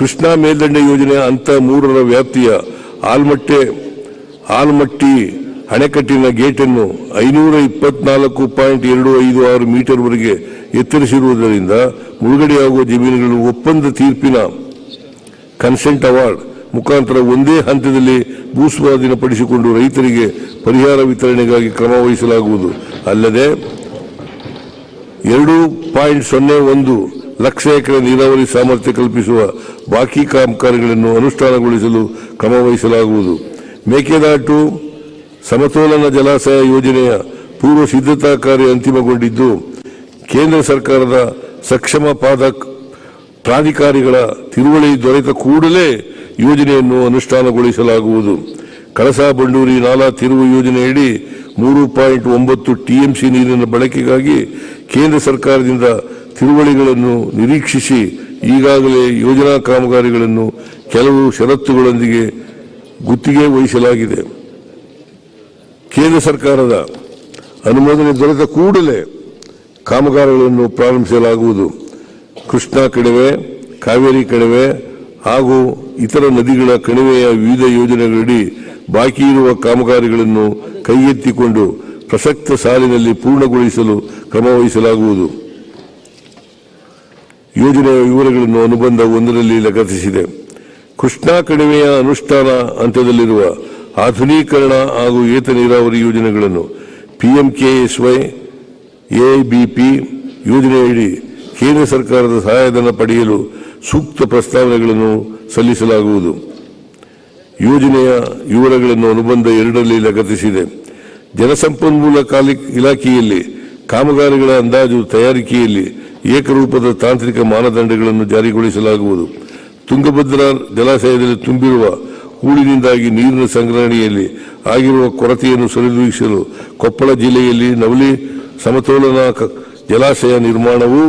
ಕೃಷ್ಣಾ ಮೇಲ್ದಂಡೆ ಯೋಜನೆ ಅಂತ ಮೂರರ ವ್ಯಾಪ್ತಿಯ ಆಲ್ಮಟ್ಟೆ, ಆಲ್ಮಟ್ಟಿ ಅಣೆಕಟ್ಟಿನ ಗೇಟನ್ನು ಐನೂರ ಇಪ್ಪತ್ನಾಲ್ಕು ಪಾಯಿಂಟ್ ಎರಡು ಐದು ಆರು ಮೀಟರ್ವರೆಗೆ ಎತ್ತರಿಸಿರುವುದರಿಂದ ಮುಳುಗಡೆಯಾಗುವ ಜಮೀನುಗಳು ಒಪ್ಪಂದ ತೀರ್ಪಿನ ಕನ್ಸೆಂಟ್ ಅವಾರ್ಡ್ ಮುಖಾಂತರ ಒಂದೇ ಹಂತದಲ್ಲಿ ಭೂಸ್ವಾಧೀನಪಡಿಸಿಕೊಂಡು ರೈತರಿಗೆ ಪರಿಹಾರ ವಿತರಣೆಗಾಗಿ ಕ್ರಮ ವಹಿಸಲಾಗುವುದು. ಅಲ್ಲದೆ ಎರಡು ಪಾಯಿಂಟ್ ಸೊನ್ನೆ ಒಂದು ಲಕ್ಷ ಎಕರೆ ನೀರಾವರಿ ಸಾಮರ್ಥ್ಯ ಕಲ್ಪಿಸುವ ಬಾಕಿ ಕಾಮಗಾರಿಗಳನ್ನು ಅನುಷ್ಠಾನಗೊಳಿಸಲು ಕ್ರಮ ವಹಿಸಲಾಗುವುದು. ಮೇಕೆದಾಟು ಸಮತೋಲನ ಜಲಾಶಯ ಯೋಜನೆಯ ಪೂರ್ವ ಸಿದ್ಧತಾ ಕಾರ್ಯ ಅಂತಿಮಗೊಂಡಿದ್ದು, ಕೇಂದ್ರ ಸರ್ಕಾರದ ಸಕ್ಷಮ ಪಾದ ಪ್ರಾಧಿಕಾರಿಗಳ ತಿರುವಳಿ ದೊರೆತ ಕೂಡಲೇ ಯೋಜನೆಯನ್ನು ಅನುಷ್ಠಾನಗೊಳಿಸಲಾಗುವುದು. ಕಳಸಾ ಬಂಡೂರಿ ನಾಲಾ ತಿರುವು ಯೋಜನೆಯಡಿ ಮೂರು ಪಾಯಿಂಟ್ ಒಂಬತ್ತು ಟಿಎಂಸಿ ನೀರಿನ ಬಳಕೆಗಾಗಿ ಕೇಂದ್ರ ಸರ್ಕಾರದಿಂದ ತಿರುವಳಿಗಳನ್ನು ನಿರೀಕ್ಷಿಸಿ ಈಗಾಗಲೇ ಯೋಜನಾ ಕಾಮಗಾರಿಗಳನ್ನು ಕೆಲವು ಷರತ್ತುಗಳೊಂದಿಗೆ ಗುತ್ತಿಗೆ ವಹಿಸಲಾಗಿದೆ. ಕೇಂದ್ರ ಸರ್ಕಾರದ ಅನುಮೋದನೆ ದೊರೆತ ಕೂಡಲೇ ಕಾಮಗಾರಿಗಳನ್ನು ಪ್ರಾರಂಭಿಸಲಾಗುವುದು. ಕೃಷ್ಣಾ ಕಣಿವೆ ಕಾವೇರಿ ಕಣಿವೆ ಹಾಗೂ ಇತರ ನದಿಗಳ ಕಣಿವೆಯ ವಿವಿಧ ಯೋಜನೆಗಳಡಿ ಬಾಕಿ ಇರುವ ಕಾಮಗಾರಿಗಳನ್ನು ಕೈಗೆತ್ತಿಕೊಂಡು ಪ್ರಸಕ್ತ ಸಾಲಿನಲ್ಲಿ ಪೂರ್ಣಗೊಳಿಸಲು ಕ್ರಮ ವಹಿಸಲಾಗುವುದು. ಯೋಜನೆಯ ವಿವರಗಳನ್ನು ಅನುಬಂಧ ಒಂದರಲ್ಲಿ ಲಗತ್ತಿಸಿದೆ. ಕೃಷ್ಣಾ ಕಣಿವೆಯ ಅನುಷ್ಠಾನ ಹಂತದಲ್ಲಿರುವ ಆಧುನೀಕರಣ ಹಾಗೂ ಏತ ನೀರಾವರಿ ಯೋಜನೆಗಳನ್ನು ಪಿಎಂಕೆಎಸ್ವೈ ಎಬಿಪಿ ಯೋಜನೆಯಡಿ ಕೇಂದ್ರ ಸರ್ಕಾರದ ಸಹಾಯಧನ ಪಡೆಯಲು ಸೂಕ್ತ ಪ್ರಸ್ತಾವನೆಗಳನ್ನು ಸಲ್ಲಿಸಲಾಗುವುದು. ಯೋಜನೆಯ ವಿವರಗಳನ್ನು ಅನುಬಂಧ ಎರಡರಲ್ಲಿ ಲಗತ್ತಿಸಿದೆ. ಜಲಸಂಪನ್ಮೂಲ ಇಲಾಖೆಯಲ್ಲಿ ಕಾಮಗಾರಿಗಳ ಅಂದಾಜು ತಯಾರಿಕೆಯಲ್ಲಿ ಏಕರೂಪದ ತಾಂತ್ರಿಕ ಮಾನದಂಡಗಳನ್ನು ಜಾರಿಗೊಳಿಸಲಾಗುವುದು. ತುಂಗಭದ್ರಾ ಜಲಾಶಯದಲ್ಲಿ ತುಂಬಿರುವ ಹೂಳಿನಿಂದಾಗಿ ನೀರಿನ ಸಂಗ್ರಹಣೆಯಲ್ಲಿ ಆಗಿರುವ ಕೊರತೆಯನ್ನು ಸರಿದೂಗಿಸಲು ಕೊಪ್ಪಳ ಜಿಲ್ಲೆಯಲ್ಲಿ ನವಲಿ ಸಮತೋಲನ ಜಲಾಶಯ ನಿರ್ಮಾಣವೂ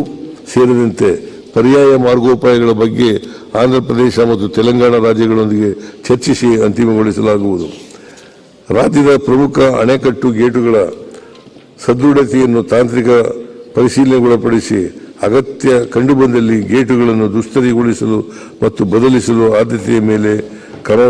ಸೇರಿದಂತೆ ಪರ್ಯಾಯ ಮಾರ್ಗೋಪಾಯಗಳ ಬಗ್ಗೆ ಆಂಧ್ರಪ್ರದೇಶ ಮತ್ತು ತೆಲಂಗಾಣ ರಾಜ್ಯಗಳೊಂದಿಗೆ ಚರ್ಚಿಸಿ ಅಂತಿಮಗೊಳಿಸಲಾಗುವುದು. ರಾಜ್ಯದ ಪ್ರಮುಖ ಅಣೆಕಟ್ಟು ಗೇಟುಗಳ ಸದೃಢತೆಯನ್ನು ತಾಂತ್ರಿಕ ಪರಿಶೀಲನೆಗೊಳಪಡಿಸಿ ಅಗತ್ಯ ಕಂಡುಬಂದಲ್ಲಿ ಗೇಟುಗಳನ್ನು ದುಸ್ತರಿಗೊಳಿಸಲು ಮತ್ತು ಬದಲಿಸಲು ಆದ್ಯತೆಯ ಮೇಲೆ ಕ್ರಮ